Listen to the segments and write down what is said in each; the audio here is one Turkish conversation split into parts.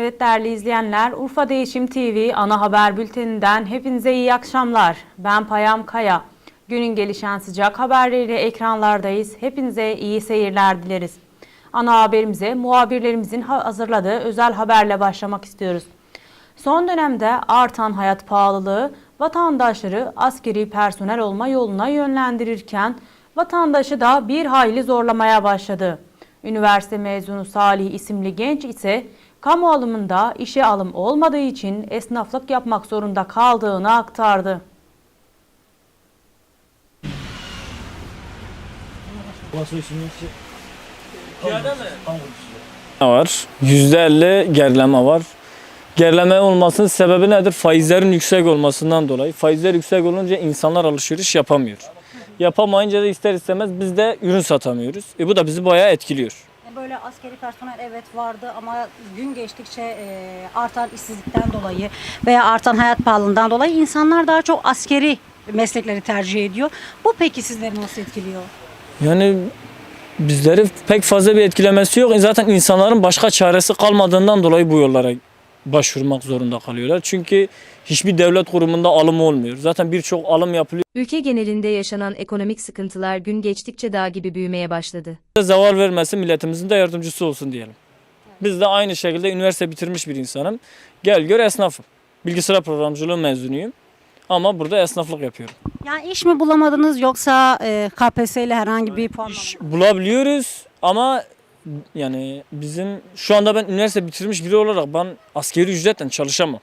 Evet değerli izleyenler, Urfa Değişim TV ana haber bülteninden hepinize iyi akşamlar. Ben Payam Kaya. Günün gelişen sıcak haberleriyle ekranlardayız. Hepinize iyi seyirler dileriz. Ana haberimize muhabirlerimizin ha- hazırladığı özel haberle başlamak istiyoruz. Son dönemde artan hayat pahalılığı vatandaşları askeri personel olma yoluna yönlendirirken vatandaşı da bir hayli zorlamaya başladı. Üniversite mezunu Salih isimli genç ise kamu alımında işe alım olmadığı için esnaflık yapmak zorunda kaldığını aktardı. var. %50 gerileme var. Gerileme olmasının sebebi nedir? Faizlerin yüksek olmasından dolayı. Faizler yüksek olunca insanlar alışveriş yapamıyor. Yapamayınca da ister istemez biz de ürün satamıyoruz. E bu da bizi bayağı etkiliyor. Böyle askeri personel evet vardı ama gün geçtikçe e, artan işsizlikten dolayı veya artan hayat pahalılığından dolayı insanlar daha çok askeri meslekleri tercih ediyor. Bu peki sizleri nasıl etkiliyor? Yani bizleri pek fazla bir etkilemesi yok. Zaten insanların başka çaresi kalmadığından dolayı bu yollara başvurmak zorunda kalıyorlar. Çünkü hiçbir devlet kurumunda alım olmuyor. Zaten birçok alım yapılıyor. Ülke genelinde yaşanan ekonomik sıkıntılar gün geçtikçe dağ gibi büyümeye başladı. Zeval vermesin milletimizin de yardımcısı olsun diyelim. Biz de aynı şekilde üniversite bitirmiş bir insanım. Gel gör esnafım. Bilgisayar programcılığı mezunuyum. Ama burada esnaflık yapıyorum. Yani iş mi bulamadınız yoksa e, KPSS ile herhangi bir puan mı İş bulabiliyoruz ama yani bizim şu anda ben üniversite bitirmiş biri olarak ben askeri ücretle çalışamam.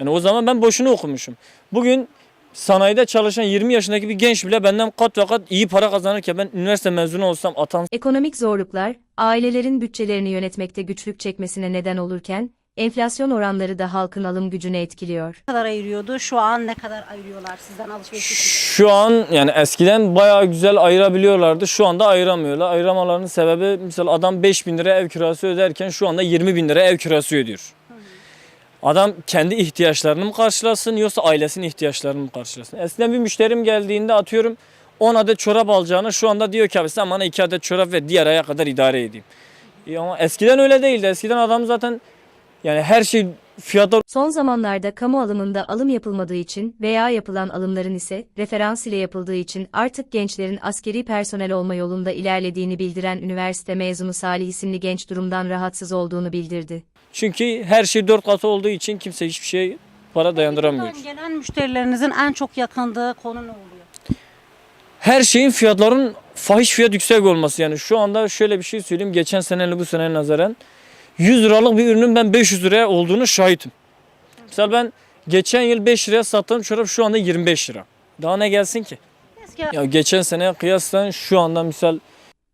Yani o zaman ben boşuna okumuşum. Bugün sanayide çalışan 20 yaşındaki bir genç bile benden kat ve kat iyi para kazanırken ben üniversite mezunu olsam atansam Ekonomik zorluklar, ailelerin bütçelerini yönetmekte güçlük çekmesine neden olurken, enflasyon oranları da halkın alım gücünü etkiliyor. Ne kadar ayırıyordu? Şu an ne kadar ayırıyorlar sizden alışveriş için? Şu an yani eskiden bayağı güzel ayırabiliyorlardı. Şu anda ayıramıyorlar. Ayıramalarının sebebi mesela adam 5 bin lira ev kirası öderken şu anda 20 bin lira ev kirası ödüyor. Adam kendi ihtiyaçlarını mı karşılasın yoksa ailesinin ihtiyaçlarını mı karşılasın? Eskiden bir müşterim geldiğinde atıyorum 10 adet çorap alacağını şu anda diyor ki abi sen bana 2 adet çorap ve diğer aya kadar idare edeyim. E ama eskiden öyle değildi. Eskiden adam zaten yani her şey fiyata Son zamanlarda kamu alımında alım yapılmadığı için veya yapılan alımların ise referans ile yapıldığı için artık gençlerin askeri personel olma yolunda ilerlediğini bildiren üniversite mezunu Salih isimli genç durumdan rahatsız olduğunu bildirdi. Çünkü her şey dört katı olduğu için kimse hiçbir şey para dayandıramıyor. Gelen müşterilerinizin en çok yakındığı konu ne oluyor? Her şeyin fiyatların fahiş fiyat yüksek olması yani şu anda şöyle bir şey söyleyeyim geçen seneyle bu seneye nazaran 100 liralık bir ürünün ben 500 liraya olduğunu şahitim. Mesela ben geçen yıl 5 liraya sattığım çorap şu anda 25 lira. Daha ne gelsin ki? Ya geçen seneye kıyasla şu anda misal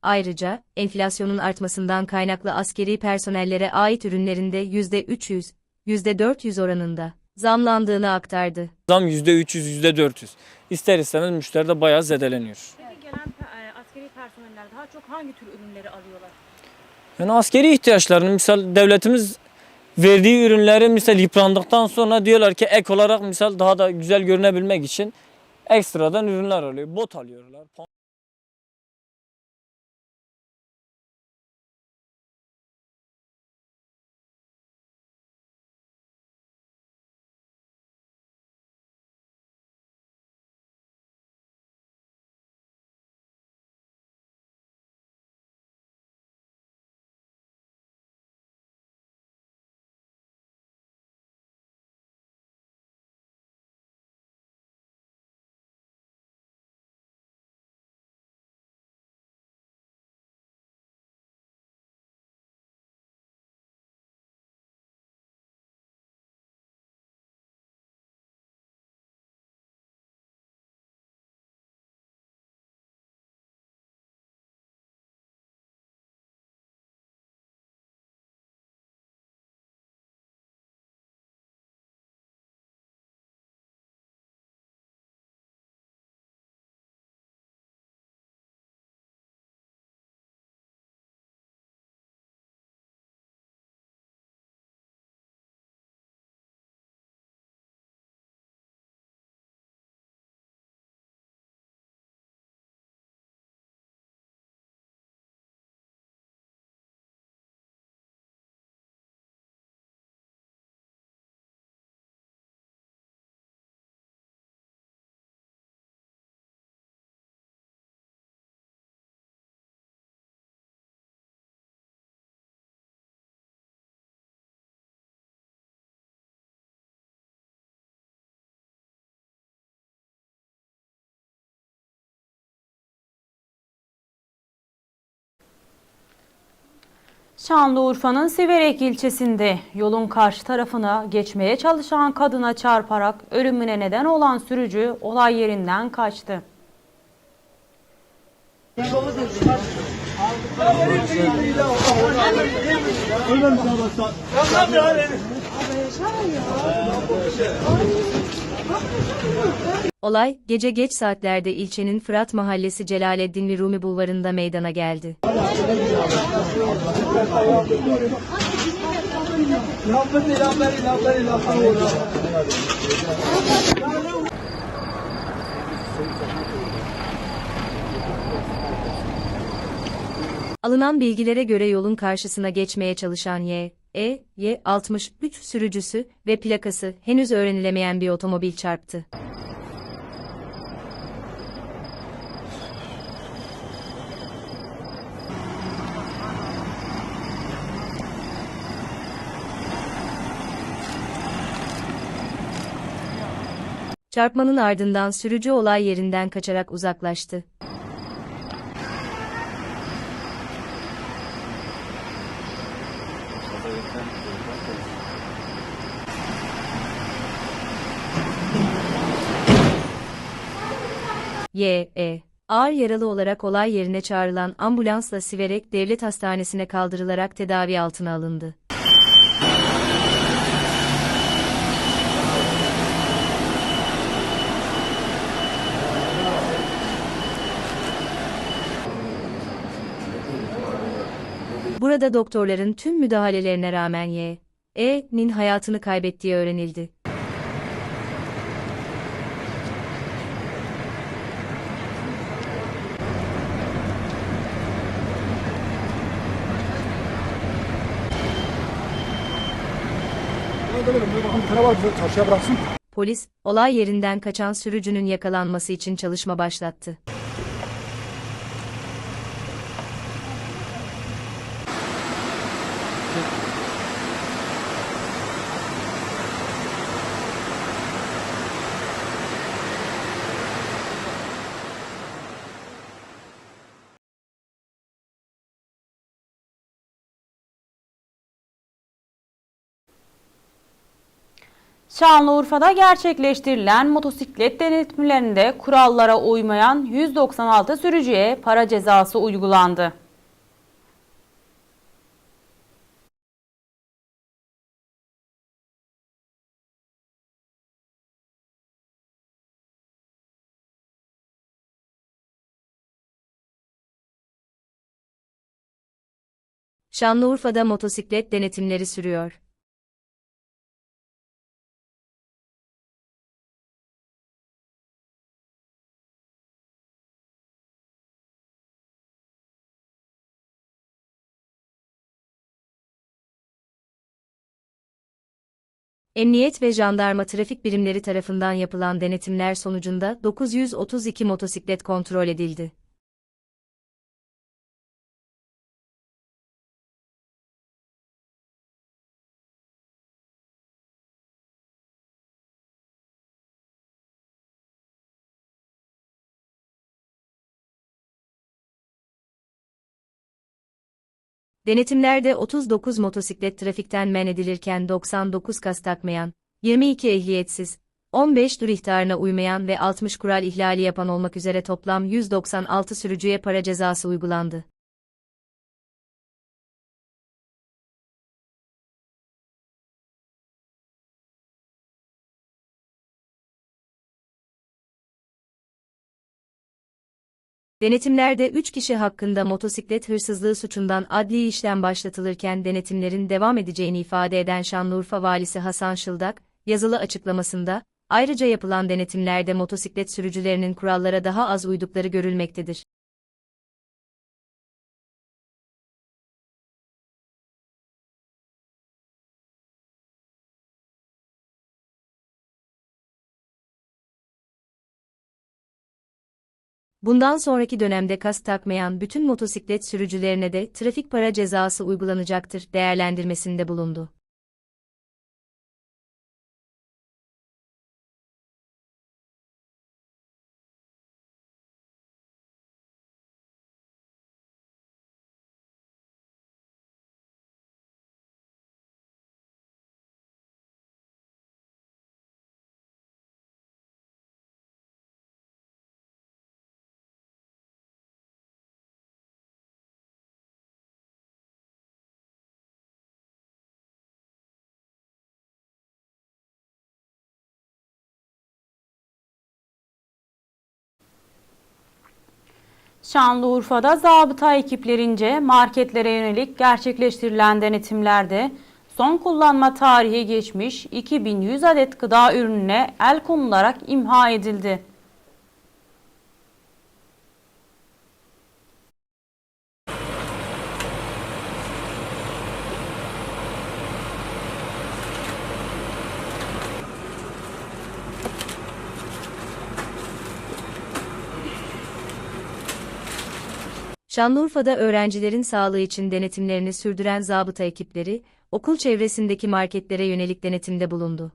Ayrıca, enflasyonun artmasından kaynaklı askeri personellere ait ürünlerinde %300, %400 oranında zamlandığını aktardı. zam %300 %400. İster istemez müşteri de bayağı zedeleniyor. Peki gelen e, askeri personeller daha çok hangi tür ürünleri alıyorlar? Yani askeri ihtiyaçlarını misal devletimiz verdiği ürünleri misal yıprandıktan sonra diyorlar ki ek olarak misal daha da güzel görünebilmek için ekstradan ürünler alıyor. Bot alıyorlar. Şanlıurfa'nın Siverek ilçesinde yolun karşı tarafına geçmeye çalışan kadına çarparak ölümüne neden olan sürücü olay yerinden kaçtı. Olay, gece geç saatlerde ilçenin Fırat Mahallesi Celaleddin Rumi Bulvarı'nda meydana geldi. Alınan bilgilere göre yolun karşısına geçmeye çalışan Y, E, Y 63 sürücüsü ve plakası henüz öğrenilemeyen bir otomobil çarptı. Çarpmanın ardından sürücü olay yerinden kaçarak uzaklaştı. Y, E. Ağır yaralı olarak olay yerine çağrılan ambulansla Siverek Devlet Hastanesi'ne kaldırılarak tedavi altına alındı. Burada doktorların tüm müdahalelerine rağmen Y, E'nin hayatını kaybettiği öğrenildi. Polis, olay yerinden kaçan sürücünün yakalanması için çalışma başlattı. Şanlıurfa'da gerçekleştirilen motosiklet denetimlerinde kurallara uymayan 196 sürücüye para cezası uygulandı. Şanlıurfa'da motosiklet denetimleri sürüyor. Emniyet ve jandarma trafik birimleri tarafından yapılan denetimler sonucunda 932 motosiklet kontrol edildi. Denetimlerde 39 motosiklet trafikten men edilirken 99 kas takmayan, 22 ehliyetsiz, 15 dur ihtarına uymayan ve 60 kural ihlali yapan olmak üzere toplam 196 sürücüye para cezası uygulandı. Denetimlerde 3 kişi hakkında motosiklet hırsızlığı suçundan adli işlem başlatılırken denetimlerin devam edeceğini ifade eden Şanlıurfa Valisi Hasan Şıldak, yazılı açıklamasında, ayrıca yapılan denetimlerde motosiklet sürücülerinin kurallara daha az uydukları görülmektedir. Bundan sonraki dönemde kask takmayan bütün motosiklet sürücülerine de trafik para cezası uygulanacaktır değerlendirmesinde bulundu. Şanlıurfa'da zabıta ekiplerince marketlere yönelik gerçekleştirilen denetimlerde son kullanma tarihi geçmiş 2100 adet gıda ürününe el konularak imha edildi. Şanlıurfa'da öğrencilerin sağlığı için denetimlerini sürdüren zabıta ekipleri, okul çevresindeki marketlere yönelik denetimde bulundu.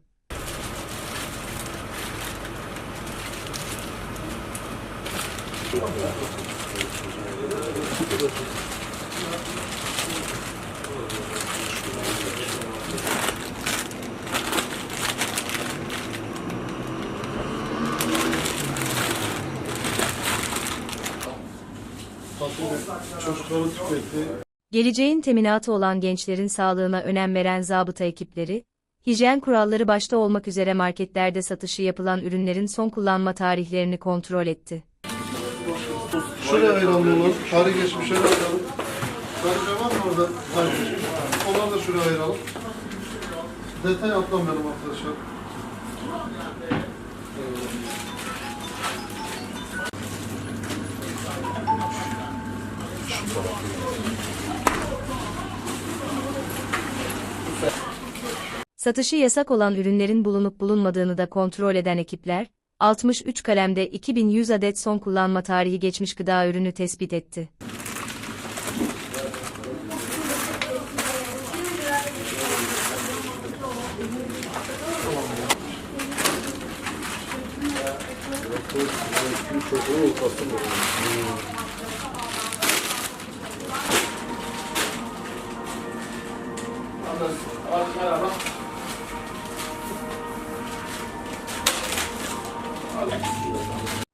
Geleceğin teminatı olan gençlerin sağlığına önem veren zabıta ekipleri, hijyen kuralları başta olmak üzere marketlerde satışı yapılan ürünlerin son kullanma tarihlerini kontrol etti. Şuraya ayıralım olur. Tarih geçmişe ayıralım. Tarih var mı orada? Tarih. Onları da şuraya ayıralım. Detay atlamayalım arkadaşlar. Satışı yasak olan ürünlerin bulunup bulunmadığını da kontrol eden ekipler, 63 kalemde 2100 adet son kullanma tarihi geçmiş gıda ürünü tespit etti.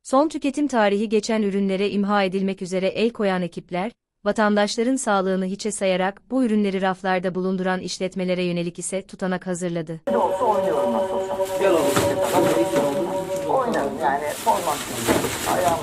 Son tüketim tarihi geçen ürünlere imha edilmek üzere el koyan ekipler, vatandaşların sağlığını hiçe sayarak bu ürünleri raflarda bulunduran işletmelere yönelik ise tutanak hazırladı. Oynarım yani format. Ayağım.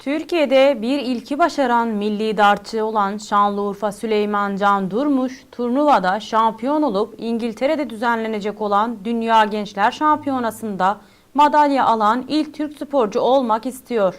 Türkiye'de bir ilki başaran milli dartçı olan Şanlıurfa Süleyman Can Durmuş, turnuvada şampiyon olup İngiltere'de düzenlenecek olan Dünya Gençler Şampiyonası'nda madalya alan ilk Türk sporcu olmak istiyor.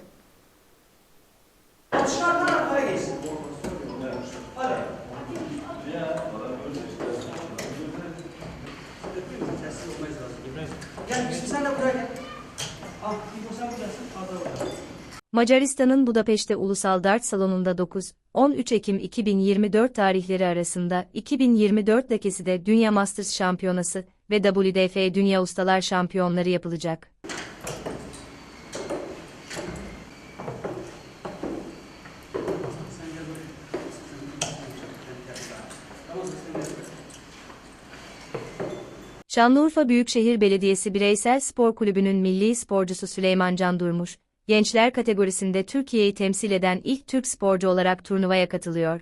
Macaristan'ın Budapeşte Ulusal Dart Salonu'nda 9-13 Ekim 2024 tarihleri arasında 2024 lekeside Dünya Masters Şampiyonası ve WDF Dünya Ustalar Şampiyonları yapılacak. Şanlıurfa Büyükşehir Belediyesi Bireysel Spor Kulübü'nün milli sporcusu Süleyman Can Durmuş, gençler kategorisinde Türkiye'yi temsil eden ilk Türk sporcu olarak turnuvaya katılıyor.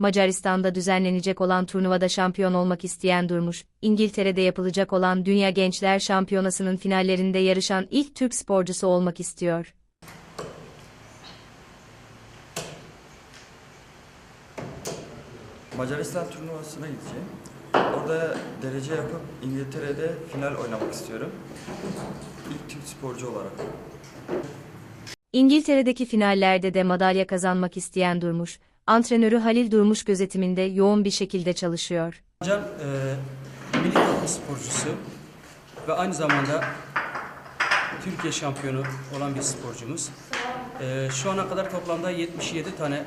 Macaristan'da düzenlenecek olan turnuvada şampiyon olmak isteyen Durmuş, İngiltere'de yapılacak olan Dünya Gençler Şampiyonası'nın finallerinde yarışan ilk Türk sporcusu olmak istiyor. Macaristan turnuvasına gideceğim. Orada derece yapıp İngiltere'de final oynamak istiyorum. İlk Türk sporcu olarak. İngiltere'deki finallerde de madalya kazanmak isteyen Durmuş, antrenörü Halil Durmuş gözetiminde yoğun bir şekilde çalışıyor. Can e, milli takım sporcusu ve aynı zamanda Türkiye şampiyonu olan bir sporcumuz. E, şu ana kadar toplamda 77 tane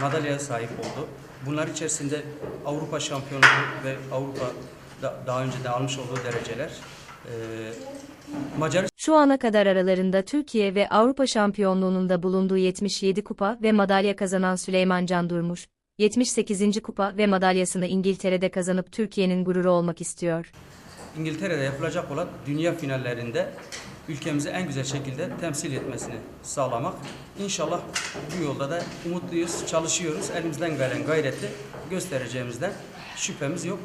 madalyaya sahip oldu. Bunlar içerisinde Avrupa şampiyonluğu ve Avrupa'da daha önce de almış olduğu dereceler. E, Macar Şu ana kadar aralarında Türkiye ve Avrupa şampiyonluğunun da bulunduğu 77 kupa ve madalya kazanan Süleyman Can Durmuş, 78. kupa ve madalyasını İngiltere'de kazanıp Türkiye'nin gururu olmak istiyor. İngiltere'de yapılacak olan dünya finallerinde ülkemizi en güzel şekilde temsil etmesini sağlamak. İnşallah bu yolda da umutluyuz, çalışıyoruz. Elimizden gelen gayreti göstereceğimizden şüphemiz yok.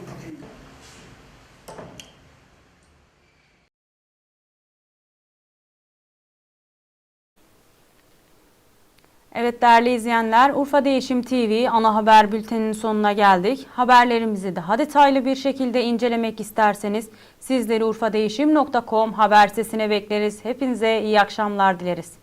Evet değerli izleyenler, Urfa Değişim TV ana haber bülteninin sonuna geldik. Haberlerimizi daha detaylı bir şekilde incelemek isterseniz sizleri urfadeğişim.com haber sitesine bekleriz. Hepinize iyi akşamlar dileriz.